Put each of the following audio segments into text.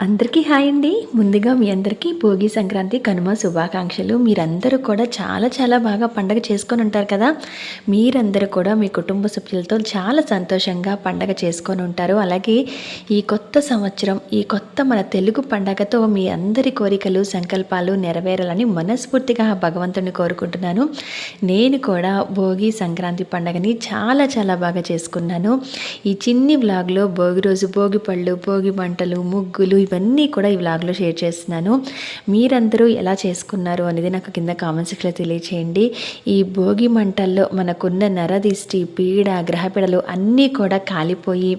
అందరికీ హాయ్ అండి. ముందుగా మీ అందరికీ భోగి సంక్రాంతి కనుమ శుభాకాంక్షలు. మీరందరూ కూడా చాలా చాలా బాగా పండగ చేసుకొని ఉంటారు కదా? మీరందరూ కూడా మీ కుటుంబ సభ్యులతో చాలా సంతోషంగా పండగ చేసుకొని ఉంటారు. అలాగే ఈ కొత్త సంవత్సరం ఈ కొత్త మన తెలుగు పండగతో మీ అందరి కోరికలు సంకల్పాలు నెరవేరాలని మనస్ఫూర్తిగా భగవంతుని కోరుకుంటున్నాను. నేను కూడా భోగి సంక్రాంతి పండగని చాలా చాలా బాగా చేసుకున్నాను. ఈ చిన్ని బ్లాగ్లో భోగి రోజు భోగి పళ్ళు భోగి మంటలు ముగ్గులు ఇవన్నీ కూడా ఈ వ్లాగ్లో షేర్ చేస్తున్నాను. మీరందరూ ఎలా చేసుకున్నారు అనేది నాకు కింద కామెంట్ సెక్షన్లో తెలియచేయండి. ఈ భోగి మంటల్లో మనకున్న నరదిష్టి పీడ గ్రహపీడలు అన్నీ కూడా కాలిపోయి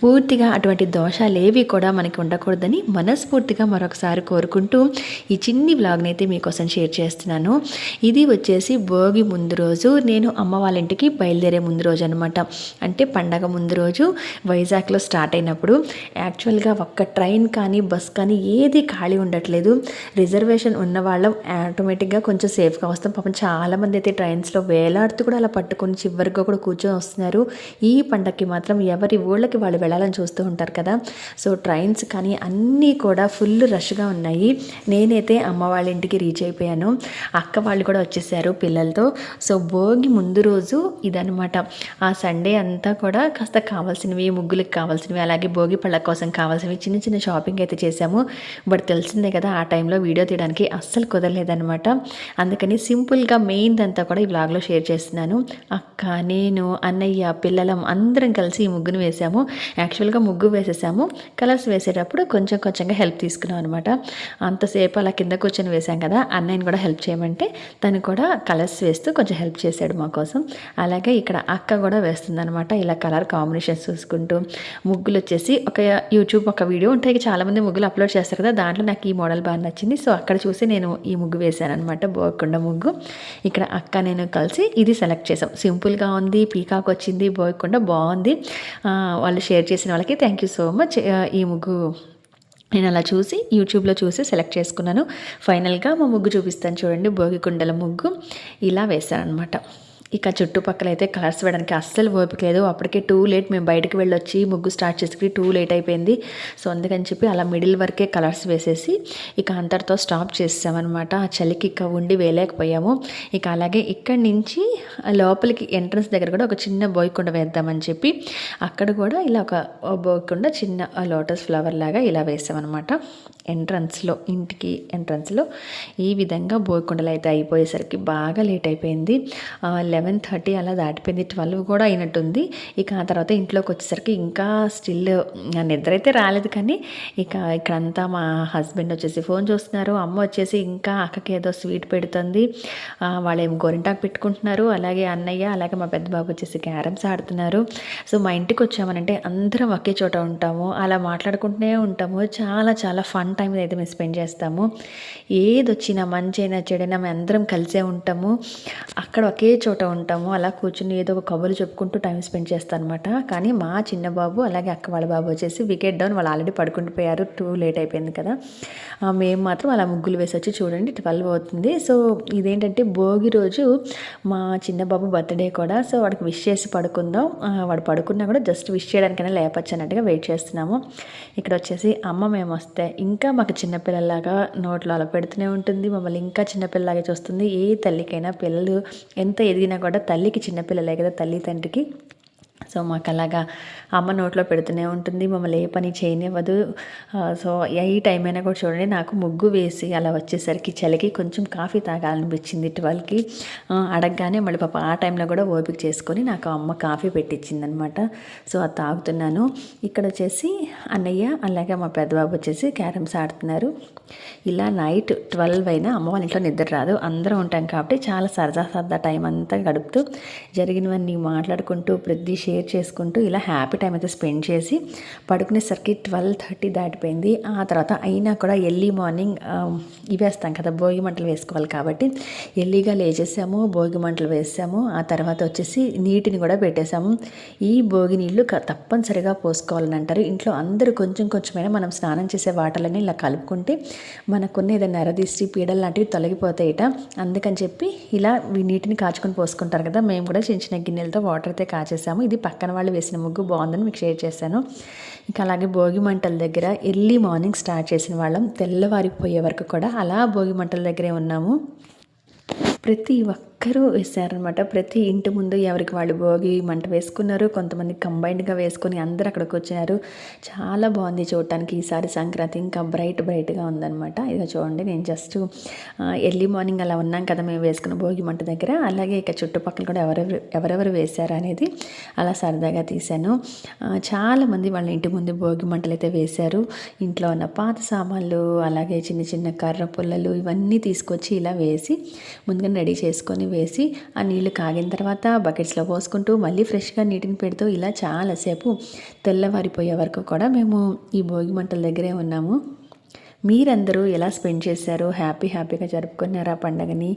పూర్తిగా అటువంటి దోషాలు ఏవి కూడా మనకి ఉండకూడదని మనస్ఫూర్తిగా మరొకసారి కోరుకుంటూ ఈ చిన్ని వ్లాగ్ని అయితే మీకోసం షేర్ చేస్తున్నాను. ఇది వచ్చేసి భోగి ముందు రోజు. నేను అమ్మ వాళ్ళ ఇంటికి బయలుదేరే ముందు రోజు అనమాట అంటే పండగ ముందు రోజు వైజాగ్లో స్టార్ట్ అయినప్పుడు. యాక్చువల్గా ఒక్క ట్రైన్ కానీ బస్ కానీ ఏది ఖాళీ ఉండట్లేదు. రిజర్వేషన్ ఉన్న వాళ్ళం ఆటోమేటిక్గా కొంచెం సేఫ్గా వస్తాం. పాపం చాలామంది అయితే ట్రైన్స్లో వేలాడుతూ కూడా అలా పట్టుకొని చివరిగా కూడా కూర్చొని వస్తున్నారు. ఈ పండగకి మాత్రం ఎవరి ఊళ్ళకి వాళ్ళు వెళ్ళాలని చూస్తూ ఉంటారు కదా. సో ట్రైన్స్ కానీ అన్నీ కూడా ఫుల్ రష్గా ఉన్నాయి. నేనైతే అమ్మ వాళ్ళ ఇంటికి రీచ్ అయిపోయాను. అక్క వాళ్ళు కూడా వచ్చేసారు పిల్లలతో. సో భోగి ముందు రోజు ఇదనమాట ఆ సండే అంతా కూడా కాస్త కావాల్సినవి ముగ్గులకు కావాల్సినవి అలాగే భోగి పళ్ళ కోసం కావాల్సినవి చిన్న చిన్న షాపింగ్ అయితే చేసాము బట్ తెలిసిందే కదా ఆ టైంలో వీడియో తీయడానికి అస్సలు కుదరలేదనమాట అందుకని సింపుల్గా మెయిన్ అంతా కూడా ఈ వ్లాగ్లో షేర్ చేస్తున్నాను. అక్క నేను అన్నయ్య పిల్లలం అందరం కలిసి ఈ ముగ్గును వేసాము యాక్చువల్గా ముగ్గు వేసేసాము. కలర్స్ వేసేటప్పుడు కొంచెం కొంచెంగా హెల్ప్ తీసుకున్నాం అనమాట అంతసేపు అలా కింద కూర్చొని వేసాం కదా అన్నయ్యని కూడా హెల్ప్ చేయమంటే తను కూడా కలర్స్ వేస్తూ కొంచెం హెల్ప్ చేశాడు మా కోసం. అలాగే ఇక్కడ అక్క కూడా వేస్తుంది అనమాట ఇలా కలర్ కాంబినేషన్స్ చూసుకుంటూ ముగ్గులు వచ్చేసి ఒక యూట్యూబ్ ఒక వీడియో ఉంటాయి. చాలామంది ముగ్గులు అప్లోడ్ చేస్తారు కదా దాంట్లో నాకు ఈ మోడల్ బాగా నచ్చింది. సో అక్కడ చూసి నేను ఈ ముగ్గు వేశాను అనమాట బోయకొండ ముగ్గు. ఇక్కడ అక్క నేను కలిసి ఇది సెలెక్ట్ చేసాం సింపుల్గా ఉంది పీకాక్ వచ్చింది బోయకొండ బాగుంది. వాళ్ళు షేర్ చేసిన వాళ్ళకి థ్యాంక్ యూ సో మచ్ ఈ ముగ్గు నేను అలా చూసి యూట్యూబ్లో చూసి సెలెక్ట్ చేసుకున్నాను. ఫైనల్గా మా ముగ్గు చూపిస్తాను చూడండి భోగి కుండల ముగ్గు. ఇలా వేశాను అనమాట ఇక చుట్టుపక్కల అయితే కలర్స్ వేయడానికి అస్సలు ఓపిక లేదు. అప్పటికే టూ లేట్ మేము బయటకు వెళ్ళొచ్చి ముగ్గు స్టార్ట్ చేసి టూ లేట్ అయిపోయింది. సో అందుకని చెప్పి అలా మిడిల్ వరకే కలర్స్ వేసేసి ఇక అంతటితో స్టాప్ చేసామన్నమాట ఆ చలికి ఇక ఉండి వేయలేకపోయాము. ఇక అలాగే ఇక్కడి నుంచి లోపలికి ఎంట్రన్స్ దగ్గర కూడా ఒక చిన్న బోయకుండ వేద్దామని చెప్పి అక్కడ కూడా ఇలా ఒక బోయకుండ చిన్న లోటస్ ఫ్లవర్ లాగా ఇలా వేసామన్నమాట. ఎంట్రన్స్లో ఇంటికి ఎంట్రన్స్లో ఈ విధంగా బోయకుండలు అయితే అయిపోయేసరికి బాగా లేట్ అయిపోయింది. లెవెన్ థర్టీ అలా దాటిపోయింది ట్వెల్వ్ కూడా అయినట్టుంది. ఇక ఆ తర్వాత ఇంట్లోకి వచ్చేసరికి ఇంకా స్టిల్ నిద్ర అయితే రాలేదు కానీ ఇక ఇక్కడంతా మా హస్బెండ్ వచ్చేసి ఫోన్ చూస్తున్నారు అమ్మ వచ్చేసి ఇంకా అక్కకి ఏదో స్వీట్ పెడుతుంది. ఆ, వాళ్ళేం గోరింటాకు పెట్టుకుంటున్నారు అలాగే అన్నయ్య అలాగే మా పెద్ద బాబు వచ్చేసి క్యారమ్స్ ఆడుతున్నారు. సో మా ఇంటికి వచ్చామనంటే అందరం ఒకే చోట ఉంటాము అలా మాట్లాడుకుంటూనే ఉంటాము. చాలా చాలా ఫన్ టైం అయితే మేము స్పెండ్ చేస్తాము. ఏది వచ్చినా మంచి అయినా చెడైనా మేము అందరం కలిసే ఉంటాము. అక్కడ ఒకే చోట ఉంటాము అలా కూర్చుని ఏదో ఒక కబుర్లు చెప్పుకుంటూ టైం స్పెండ్ చేస్తాను అనమాట కానీ మా చిన్న బాబు అలాగే అక్క వాళ్ళ బాబు వచ్చేసి వికెట్ డౌన్ వాళ్ళు ఆల్రెడీ పడుకుండిపోయారు టూ లేట్ అయిపోయింది కదా. ఆ, మేము మాత్రం అలా ముగ్గులు వేసి వచ్చి చూడండి ట్వెల్వ్ అవుతుంది. సో ఇదేంటంటే భోగి రోజు మా చిన్న బాబు బర్త్డే కూడా సో వాడికి విష్ చేసి పడుకుందాం. వాడు పడుకున్నా కూడా జస్ట్ విష్ చేయడానికైనా లేపచ్చు అన్నట్టుగా వెయిట్ చేస్తున్నాము. ఇక్కడ వచ్చేసి అమ్మ మేము వస్తే ఇంకా మాకు చిన్నపిల్లలాగా నోట్లో అలా పెడుతూనే ఉంటుంది. మమ్మల్ని ఇంకా చిన్నపిల్లలాగే చూస్తుంది. ఏ తల్లికైనా పిల్లలు ఎంత ఎదిగినా కూడా తల్లికి చిన్నపిల్లలే కదా తల్లి తండ్రికి. సో మాకు అలాగా అమ్మ నోట్లో పెడుతూనే ఉంటుంది మమ్మల్ని ఏ పని చేయనివ్వదు. సో ఏ టైం అయినా కూడా చూడండి నాకు ముగ్గు వేసి అలా వచ్చేసరికి చలికి కొంచెం కాఫీ తాగాలనిపించింది ట్వెల్వ్కి. అడగగానే మళ్ళీ పాప ఆ టైంలో కూడా ఓపిక చేసుకొని నాకు అమ్మ కాఫీ పెట్టించింది అనమాట సో అది తాగుతున్నాను. ఇక్కడ వచ్చేసి అన్నయ్య అలాగే మా పెద్దబాబు వచ్చేసి క్యారమ్స్ ఆడుతున్నారు. ఇలా నైట్ ట్వెల్వ్ అయినా అమ్మ వాళ్ళ ఇంట్లో నిద్ర రాదు. అందరం ఉంటాం కాబట్టి చాలా సరదా సరదా టైం అంతా గడుపుతూ జరిగినవన్నీ మాట్లాడుకుంటూ ప్రతి షేర్ చేసుకుంటూ ఇలా హ్యాపీ టైం అయితే స్పెండ్ చేసి పడుకునేసరికి ట్వెల్వ్ థర్టీ దాటిపోయింది. ఆ తర్వాత అయినా కూడా ఎర్లీ మార్నింగ్ ఇవేస్తాం కదా భోగి మంటలు వేసుకోవాలి కాబట్టి ఎర్లీగా లేచేసాము భోగి మంటలు వేసాము. ఆ తర్వాత వచ్చేసి నీటిని కూడా పెట్టేశాము ఈ భోగి నీళ్ళు తప్పనిసరిగా పోసుకోవాలని అంటారు. ఇంట్లో అందరూ కొంచెం కొంచెమైనా మనం స్నానం చేసే వాటర్లని ఇలా కలుపుకుంటే మనకున్న ఏదైనా ఎర్రదిష్టి పీడలు లాంటివి తొలగిపోతాయిట. అందుకని చెప్పి ఇలా నీటిని కాచుకొని పోసుకుంటారు కదా మేము కూడా చిన్న చిన్న గిన్నెలతో వాటర్ అయితే కాచేసాము. ఇది బాగుంది పక్కన వాళ్ళు వేసిన ముగ్గు బాగుందని మీకు షేర్ చేశాను. ఇంకా అలాగే భోగి మంటల దగ్గర ఎర్లీ మార్నింగ్ స్టార్ట్ చేసిన వాళ్ళం తెల్లవారిపోయే వరకు కూడా అలా భోగి మంటల దగ్గరే ఉన్నాము. ప్రతి ఒక్కరూ వేశారనమాట ప్రతి ఇంటి ముందు ఎవరికి వాళ్ళు భోగి మంట వేసుకున్నారు కొంతమంది కంబైన్డ్గా వేసుకొని అందరు అక్కడికి వచ్చారు. చాలా బాగుంది చూడటానికి ఈసారి సంక్రాంతి. ఇంకా బ్రైట్ బ్రైట్గా ఉందన్నమాట. ఇక చూడండి నేను జస్ట్ ఎర్లీ మార్నింగ్ అలా ఉన్నాం కదా మేము వేసుకున్న భోగి మంట దగ్గర. అలాగే ఇక చుట్టుపక్కల కూడా ఎవరెవరు ఎవరెవరు వేశారు అనేది అలా సరదాగా తీశాను. చాలామంది వాళ్ళ ఇంటి ముందు భోగి మంటలు అయితే వేశారు. ఇంట్లో ఉన్న పాత సామాన్లు అలాగే చిన్న చిన్న కర్ర పుల్లలు ఇవన్నీ తీసుకొచ్చి ఇలా వేసి ముందుగా రెడీ చేసుకొని వేసి ఆ నీళ్ళు కాగిన తర్వాత బకెట్స్లో పోసుకుంటూ మళ్ళీ ఫ్రెష్గా నీటిని పెడుతూ ఇలా చాలాసేపు తెల్లవారిపోయే వరకు కూడా మేము ఈ భోగి మంటల దగ్గరే ఉన్నాము. మీరందరూ ఎలా స్పెండ్ చేశారు హ్యాపీ హ్యాపీగా జరుపుకున్నారా పండగని?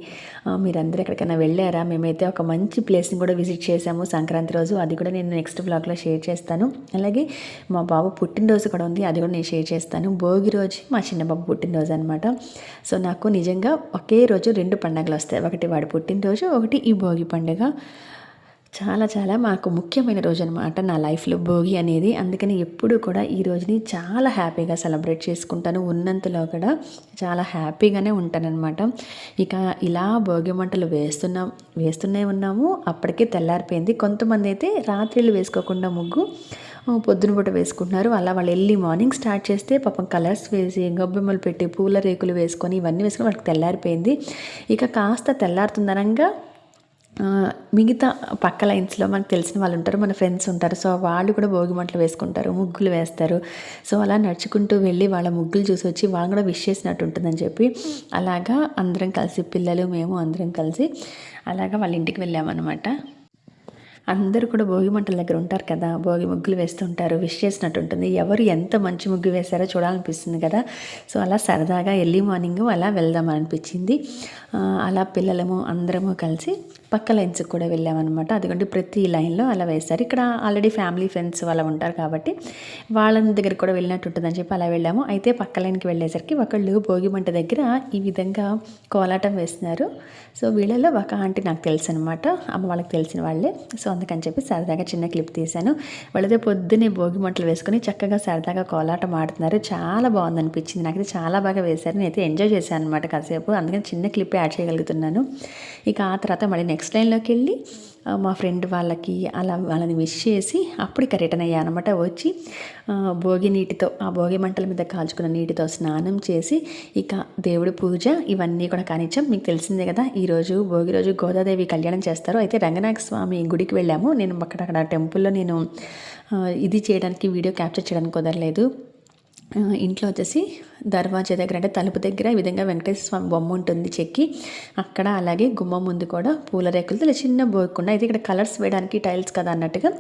మీరందరూ ఎక్కడికైనా వెళ్ళారా? మేమైతే ఒక మంచి ప్లేస్ని కూడా విజిట్ చేశాము సంక్రాంతి రోజు. అది కూడా నేను నెక్స్ట్ బ్లాగ్లో షేర్ చేస్తాను. అలాగే మా బాబు పుట్టినరోజు కూడా ఉంది అది కూడా నేను షేర్ చేస్తాను. భోగి రోజు మా చిన్న బాబు పుట్టినరోజు అనమాట సో నాకు నిజంగా ఒకే రోజు రెండు పండుగలు వస్తాయి. ఒకటి వాడి పుట్టినరోజు ఒకటి ఈ భోగి పండుగ. చాలా చాలా మాకు ముఖ్యమైన రోజు అనమాట నా లైఫ్లో భోగి అనేది. అందుకని ఎప్పుడు కూడా ఈ రోజుని చాలా హ్యాపీగా సెలబ్రేట్ చేసుకుంటాను. ఉన్నంతలో కూడా చాలా హ్యాపీగానే ఉంటానన్నమాట. ఇక ఇలా భోగి మంటలు వేస్తున్నాం వేస్తూనే ఉన్నాము. అప్పటికే తెల్లారిపోయింది. కొంతమంది అయితే రాత్రిళ్ళు వేసుకోకుండా ముగ్గు పొద్దున పూట వేసుకుంటున్నారు. అలా వాళ్ళు వెళ్ళి మార్నింగ్ స్టార్ట్ చేస్తే పాపం కలర్స్ వేసి గొబ్బెమ్మలు పెట్టి పూల రేకులు వేసుకొని ఇవన్నీ వేసుకొని వాళ్ళకి తెల్లారిపోయింది. ఇక కాస్త తెల్లారుతుందనంగా మిగతా పక్క లైన్స్లో మనకు తెలిసిన వాళ్ళు ఉంటారు మన ఫ్రెండ్స్ ఉంటారు సో వాళ్ళు కూడా భోగి మంటలు వేసుకుంటారు ముగ్గులు వేస్తారు. సో అలా నడుచుకుంటూ వెళ్ళి వాళ్ళ ముగ్గులు చూసి వచ్చి వాళ్ళు కూడా విష్ చేసినట్టు ఉంటుందని చెప్పి అలాగా అందరం కలిసి పిల్లలు మేము అందరం కలిసి అలాగా వాళ్ళ ఇంటికి వెళ్ళామన్నమాట. అందరూ కూడా భోగి మంటల దగ్గర ఉంటారు కదా భోగి ముగ్గులు వేస్తుంటారు విష్ చేసినట్టు ఉంటుంది. ఎవరు ఎంత మంచి ముగ్గు వేశారో చూడాలనిపిస్తుంది కదా. సో అలా సరదాగా ఎర్లీ మార్నింగ్ అలా వెళ్దాం అనిపించింది. అలా పిల్లలము అందరము కలిసి పక్క లైన్స్ కూడా వెళ్ళామన్నమాట. అదిగోండి ప్రతి లైన్లో అలా వేశారు. ఇక్కడ ఆల్రెడీ ఫ్యామిలీ ఫ్రెండ్స్ వాళ్ళ ఉంటారు కాబట్టి వాళ్ళ దగ్గర కూడా వెళ్ళినట్టు ఉంటుందని చెప్పి అలా వెళ్ళాము. అయితే పక్క లైన్కి వెళ్ళేసరికి ఒకళ్ళు భోగి మంట దగ్గర ఈ విధంగా కోలాటం వేస్తున్నారు. సో వీళ్ళలో ఒక ఆంటీ నాకు తెలుసు అనమాట అమ్మ వాళ్ళకి తెలిసిన వాళ్ళే. సో అందుకని చెప్పి సరదాగా చిన్న క్లిప్ తీశాను. వాళ్ళదే పొద్దున్నే భోగి మంటలు వేసుకొని చక్కగా సరదాగా కోలాటం ఆడుతున్నారు. చాలా బాగుంది అనిపించింది నాకైతే చాలా బాగా వేశారు. నేనైతే ఎంజాయ్ చేశాను అనమాట కాసేపు. అందుకని చిన్న క్లిప్ యాడ్ చేయగలుగుతున్నాను. ఇక ఆ తర్వాత మళ్ళీ నెక్స్ట్ లైన్లోకి వెళ్ళి మా ఫ్రెండ్ వాళ్ళకి అలా వాళ్ళని విష్ చేసి అప్పుడు ఇక రిటర్న్ అయ్యా అనమాట వచ్చి భోగి నీటితో ఆ భోగి మంటల మీద కాల్చుకున్న నీటితో స్నానం చేసి ఇక దేవుడి పూజ ఇవన్నీ కూడా కానిచ్చాం. మీకు తెలిసిందే కదా ఈరోజు భోగి రోజు గోదాదేవి కళ్యాణం చేస్తారు. అయితే రంగనాథ స్వామి గుడికి వెళ్ళాము. నేను అక్కడక్కడ టెంపుల్లో నేను ఇది చేయడానికి వీడియో క్యాప్చర్ చేయడానికి కుదరలేదు. ఇంట్లో వచ్చేసి దర్వాజా దగ్గర అంటే తలుపు దగ్గర ఈ విధంగా వెంకటేశ్వర స్వామి బొమ్మ ఉంటుంది చెక్కి. అక్కడ అలాగే గుమ్మం ముందు కూడా పూల రేకులతో ఇలా చిన్న బోయకుండా అయితే ఇక్కడ కలర్స్ వేయడానికి టైల్స్ కదా అన్నట్టుగా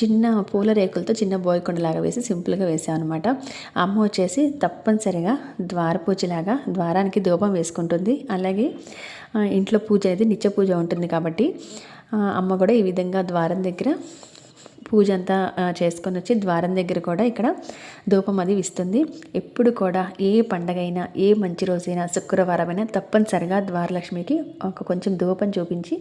చిన్న పూల రేకులతో చిన్న బోయకుండలాగా వేసి సింపుల్గా వేసాం అనమాట అమ్మ వచ్చేసి తప్పనిసరిగా ద్వార పూజలాగా ద్వారానికి ధూపం వేసుకుంటుంది. అలాగే ఇంట్లో పూజ అయితే నిత్య పూజ ఉంటుంది కాబట్టి అమ్మ కూడా ఈ విధంగా ద్వారం దగ్గర పూజ అంతా చేసుకొని వచ్చి ద్వారం దగ్గర కూడా ఇక్కడ ధూపం అది ఇస్తుంది ఎప్పుడు కూడా ఏ పండగైనా ఏ మంచి రోజైనా శుక్రవారమైనా తప్పనిసరిగా ద్వారలక్ష్మికి ఒక కొంచెం ధూపం చూపించి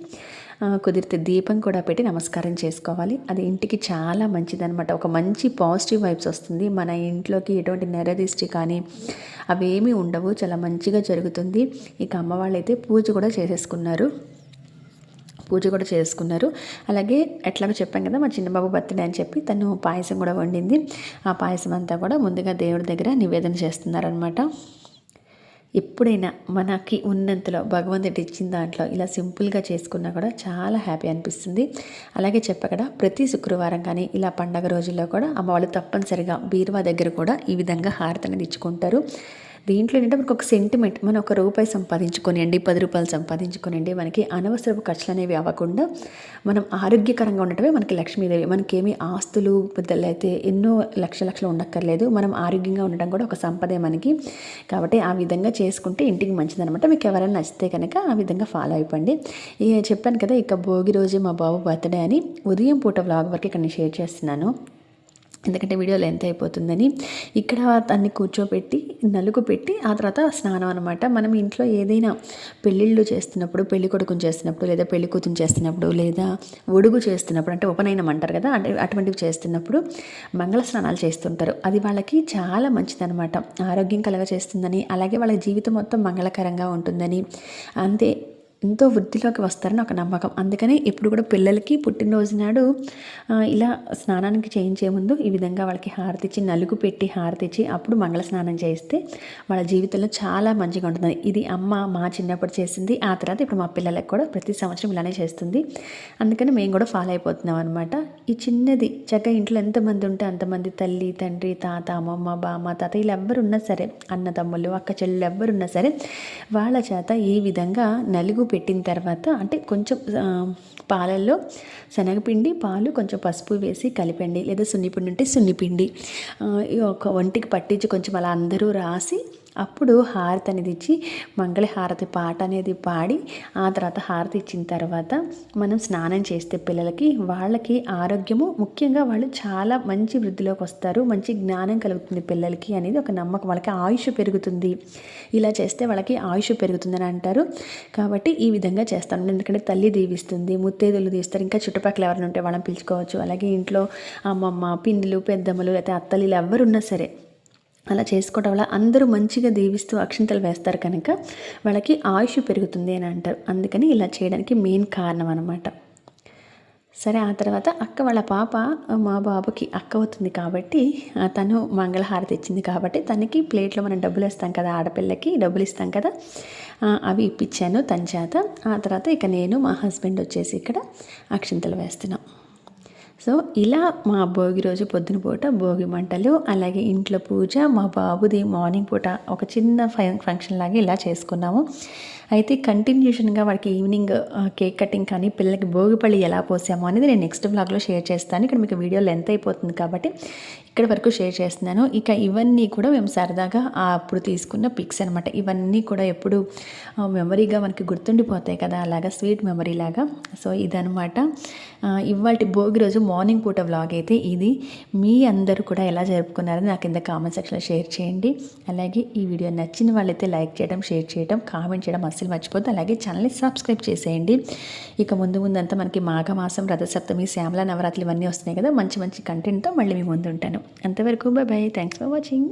కుదిరితే దీపం కూడా పెట్టి నమస్కారం చేసుకోవాలి. అది ఇంటికి చాలా మంచిదనమాట ఒక మంచి పాజిటివ్ వైబ్స్ వస్తుంది. మన ఇంట్లోకి ఎటువంటి నెరదిష్టి కానీ అవేమీ ఉండవు. చాలా మంచిగా జరుగుతుంది. ఇక అమ్మవాళ్ళైతే పూజ కూడా చేసేసుకున్నారు. పూజ కూడా చేసుకున్నారు. అలాగే ఎట్లాగో చెప్పాం కదా మా చిన్నబాబు బర్త్డే అని చెప్పి తను పాయసం కూడా వండింది. ఆ పాయసం అంతా కూడా ముందుగా దేవుడి దగ్గర నివేదన చేస్తున్నారనమాట ఎప్పుడైనా మనకి ఉన్నంతలో భగవంతుడు ఇచ్చిన దాంట్లో ఇలా సింపుల్గా చేసుకున్నా కూడా చాలా హ్యాపీ అనిపిస్తుంది. అలాగే చెప్పకడ ప్రతి శుక్రవారం కానీ ఇలా పండగ రోజుల్లో కూడా అమ్మవాళ్ళు తప్పనిసరిగా బీరువా దగ్గర కూడా ఈ విధంగా హారతనేది ఇచ్చుకుంటారు. దీంట్లో ఏంటంటే మనకు ఒక సెంటిమెంట్ మనం ఒక రూపాయి సంపాదించుకొనియండి పది రూపాయలు సంపాదించుకొనియండి మనకి అనవసరపు ఖర్చులు అనేవి అవ్వకుండా మనం ఆరోగ్యకరంగా ఉండటమే మనకి లక్ష్మీదేవి. మనకేమి ఆస్తులు అయితే ఎన్నో లక్ష లక్షలు ఉండక్కర్లేదు. మనం ఆరోగ్యంగా ఉండడం కూడా ఒక సంపదే మనకి. కాబట్టి ఆ విధంగా చేసుకుంటే ఇంటికి మంచిదనమాట మీకు ఎవరైనా నచ్చితే కనుక ఆ విధంగా ఫాలో అయిపోండి. చెప్పాను కదా ఇక భోగి రోజే మా బాబు బర్త్డే అని ఉదయం పూట వ్లాగ్ వరకు ఇక్కడ నేను షేర్ చేస్తున్నాను. ఎందుకంటే వీడియో లెంత్ అయిపోతుందని. ఇక్కడ దాన్ని కూర్చోబెట్టి నలుగు పెట్టి ఆ తర్వాత స్నానం అనమాట మనం ఇంట్లో ఏదైనా పెళ్ళిళ్ళు చేస్తున్నప్పుడు పెళ్ళి కొడుకుని చేస్తున్నప్పుడు లేదా పెళ్ళి కూతురు చేస్తున్నప్పుడు లేదా ఒడుగు చేస్తున్నప్పుడు అంటే ఉపనయనం అంటారు కదా అంటే అటువంటివి చేస్తున్నప్పుడు మంగళ స్నానాలు చేస్తుంటారు. అది వాళ్ళకి చాలా మంచిదనమాట ఆరోగ్యం కలగ చేస్తుందని అలాగే వాళ్ళ జీవితం మొత్తం మంగళకరంగా ఉంటుందని. అంతే. ఎంతో వృద్ధిలోకి వస్తారని ఒక నమ్మకం. అందుకనే ఎప్పుడు కూడా పిల్లలకి పుట్టినరోజు నాడు ఇలా స్నానానికి చేయించే ముందు ఈ విధంగా వాళ్ళకి హారతిచ్చి నలుగు పెట్టి హారతిచ్చి అప్పుడు మంగళ స్నానం చేయిస్తే వాళ్ళ జీవితంలో చాలా మంచిగా ఉంటుంది ఇది అమ్మ మా చిన్నప్పుడు చేసింది. ఆ తర్వాత ఇప్పుడు మా పిల్లలకు కూడా ప్రతి సంవత్సరం ఇలానే చేస్తుంది. అందుకని మేము కూడా ఫాలో అయిపోతున్నాం అనమాట ఈ చిన్నది చక్కగా ఇంట్లో ఎంతమంది ఉంటే అంతమంది తల్లి తండ్రి తాత అమ్మమ్మ బామ్మ తాత వీళ్ళు ఎవ్వరున్నా సరే అన్నదమ్ములు అక్క చెల్లెలు ఎవ్వరున్నా సరే వాళ్ళ చేత ఈ విధంగా నలుగు పెట్టిన తర్వాత అంటే కొంచెం పాలల్లో శనగపిండి పాలు కొంచెం పసుపు వేసి కలిపండి. లేదా సున్నిపిండి ఉంటే సున్నిపిండి. ఈ ఒక ఒంటికి పట్టించి కొంచెం అలా అందరూ రాసి అప్పుడు హారతి అనేది ఇచ్చి మంగళ హారతి పాట అనేది పాడి ఆ తర్వాత హారతి ఇచ్చిన తర్వాత మనం స్నానం చేస్తే పిల్లలకి వాళ్ళకి ఆరోగ్యము ముఖ్యంగా వాళ్ళు చాలా మంచి వృద్ధిలోకి వస్తారు మంచి జ్ఞానం కలుగుతుంది పిల్లలకి అనేది ఒక నమ్మకం. వాళ్ళకి ఆయుష్ పెరుగుతుంది. ఇలా చేస్తే వాళ్ళకి ఆయుష్ పెరుగుతుందని అంటారు. కాబట్టి ఈ విధంగా చేస్తాను ఎందుకంటే తల్లి దీవిస్తుంది ముత్తేదులు తీస్తారు. ఇంకా చుట్టుపక్కల ఎవరైనా ఉంటే వాళ్ళని పిలుచుకోవచ్చు. అలాగే ఇంట్లో అమ్మమ్మ పిన్నులు పెద్దమ్మలు లేకపోతే అత్తలు ఇలా ఎవరున్నా సరే అలా చేసుకోవడం వల్ల అందరూ మంచిగా దీవిస్తూ అక్షింతలు వేస్తారు కనుక వాళ్ళకి ఆయుష్ పెరుగుతుంది అని అంటారు. అందుకని ఇలా చేయడానికి మెయిన్ కారణం అనమాట సరే ఆ తర్వాత అక్క వాళ్ళ పాప మా బాబుకి అక్క అవుతుంది కాబట్టి తను మంగళహారతి ఇచ్చింది కాబట్టి తనకి ప్లేట్లో మనం డబ్బులు ఇస్తాం కదా ఆడపిల్లకి డబ్బులు ఇస్తాం కదా అవి ఇప్పించాను తన చేత. ఆ తర్వాత ఇక నేను మా హస్బెండ్ వచ్చేసి ఇక్కడ అక్షింతలు వేస్తున్నాం. సో ఇలా మా భోగి రోజు పొద్దున పూట భోగి మంటలు అలాగే ఇంట్లో పూజ మా బాబుది మార్నింగ్ పూట ఒక చిన్న ఫంక్షన్ లాగా ఇలా చేసుకున్నాము. అయితే కంటిన్యూషన్గా వాడికి ఈవినింగ్ కేక్ కటింగ్ కానీ పిల్లలకి భోగిపల్లి ఎలా పోసాము అనేది నేను నెక్స్ట్ బ్లాగ్లో షేర్ చేస్తాను. ఇక్కడ మీకు వీడియో లెంత్ అయిపోతుంది కాబట్టి ఇక్కడ వరకు షేర్ చేస్తున్నాను. ఇక ఇవన్నీ కూడా మేము సరదాగా ఆ అప్పుడు తీసుకున్న పిక్స్ అనమాట ఇవన్నీ కూడా ఎప్పుడు మెమరీగా మనకి గుర్తుండిపోతాయి కదా అలాగా స్వీట్ మెమరీ లాగా. సో ఇదనమాట ఇవాటి భోగి రోజు మార్నింగ్ పూట వ్లాగ్ అయితే ఇది. మీ అందరూ కూడా ఎలా జరుపుకున్నారని నాకు కింద కామెంట్ సెక్షన్లో షేర్ చేయండి. అలాగే ఈ వీడియో నచ్చిన వాళ్ళైతే లైక్ చేయడం షేర్ చేయడం కామెంట్ చేయడం అస్సలు మర్చిపోద్దు అలాగే ఛానల్ని సబ్స్క్రైబ్ చేసేయండి. ఇక ముందు ముందంతా మనకి మాఘమాసం రథసప్తమి శ్యామల నవరాత్రులు ఇవన్నీ వస్తున్నాయి కదా మంచి మంచి కంటెంట్తో మళ్ళీ మీ ముందు ఉంటాను అంతవరకు bye bye thanks for watching